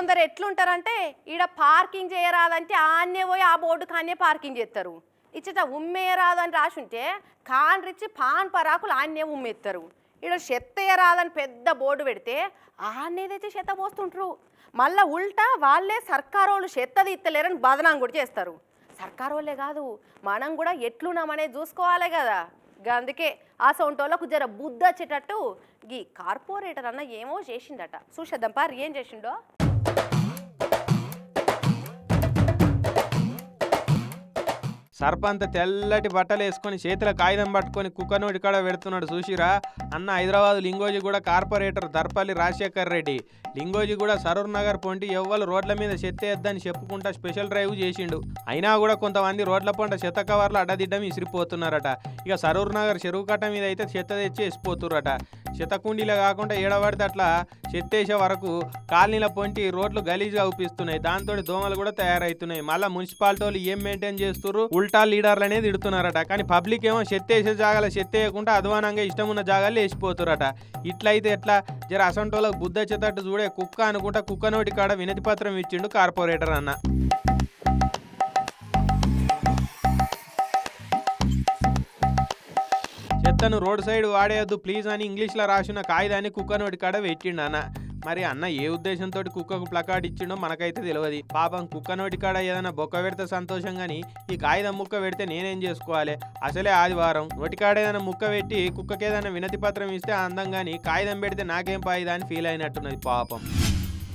కొందరు ఎట్లుంటారంటే ఈడ పార్కింగ్ చేయరాదంటే ఆన్నే పోయి ఆ బోర్డు కాన్నే పార్కింగ్ చేస్తారు. ఇచ్చట ఉమ్మేయరాదని రాసి ఉంటే కాన్రిచ్చి పాన్ పరాకులు ఆన్నే ఉమ్మేస్తారు ఈడ చెత్తయ్యరాదని పెద్ద బోర్డు పెడితే ఆన్నేదైతే చెత్త పోస్తుంటారు. మళ్ళా ఉల్టా వాళ్ళే సర్కారు వాళ్ళు చెత్త తీత్తలేరని బదనాం కూడా చేస్తారు. సర్కారు వాళ్ళే కాదు మనం కూడా ఎట్లున్నామనేది చూసుకోవాలి కదా. అందుకే ఆ సొంటోళ్ళకు జర బుద్ధి వచ్చేటట్టు ఈ కార్పొరేటర్ అన్న ఏమో చేసిండట చూసేద్దాం పారు ఏం చేసిండో? సర్పంత తెల్లటి బట్టలు వేసుకొని చేతిలో కాగితం పట్టుకొని కుక్కనోడి కాడ పెడుతున్నాడు చూసిరా? అన్న హైదరాబాద్ లింగోజీ కూడా కార్పొరేటర్ దర్పల్లి రాజశేఖర్ రెడ్డి. లింగోజీ కూడా సరూర్ నగర్ పొంటి ఎవ్వరు రోడ్ల మీద చెత్తేద్దని చెప్పుకుంటా స్పెషల్ డ్రైవ్ చేసిండు. అయినా కూడా కొంతమంది రోడ్ల పంట చెత్త కవర్లు అడ్డదిడ్డం ఇసిరిపోతున్నారట. ఇక సరూర్ నగర్ చెరువు కట్ట మీద అయితే చెత్త తెచ్చి వేసిపోతున్నారట శతకుండీలే కాకుండా ఏడబడితే అట్లా చెత్తేసే వరకు కాలనీల పొంటి రోడ్లు గలీజ్గా అవుపిస్తున్నాయి దాంతో దోమలు కూడా తయారవుతున్నాయి మళ్ళీ మున్సిపాలిటీ వాళ్ళు ఏం మెయింటైన్ చేస్తున్నారు ఉల్టా లీడర్లు అనేది ఇడుతున్నారట కానీ పబ్లిక్ ఏమో చెత్తేసే జాగాలో అధ్వానంగా ఇష్టం ఉన్న జాగాలు వేసిపోతురట ఇట్లయితే ఎట్లా? జర అసంటోళ్ళకి బుద్ధ చెత్తట్టు చూడే కుక్క అనుకుంటా కుక్క నోటి కాడ వినతి పత్రం ఇచ్చిండు కార్పొరేటర్ అన్న. చెత్తను రోడ్ సైడ్ వాడేయద్దు ప్లీజ్ అని ఇంగ్లీష్లో రాసిన కాగితాన్ని కుక్కను కాడ పెట్టిండు అన్న మరి అన్న ఏ ఉద్దేశంతో కుక్కకు ప్లకార్డ్ ఇచ్చిండో మనకైతే తెలియదు పాపం కుక్క నోటి కాడ ఏదైనా బొక్క పెడితే సంతోషం కానీ ఈ కాగితం ముక్క పెడితే నేనేం చేసుకోవాలి? అసలే ఆదివారం. నోటికాడ ఏదైనా ముక్క పెట్టి కుక్కకి ఏదైనా వినతి పత్రం ఇస్తే అందం కానీ కాగితం పెడితే నాకేం పాయిదా అని ఫీల్ అయినట్టున్నది పాపం.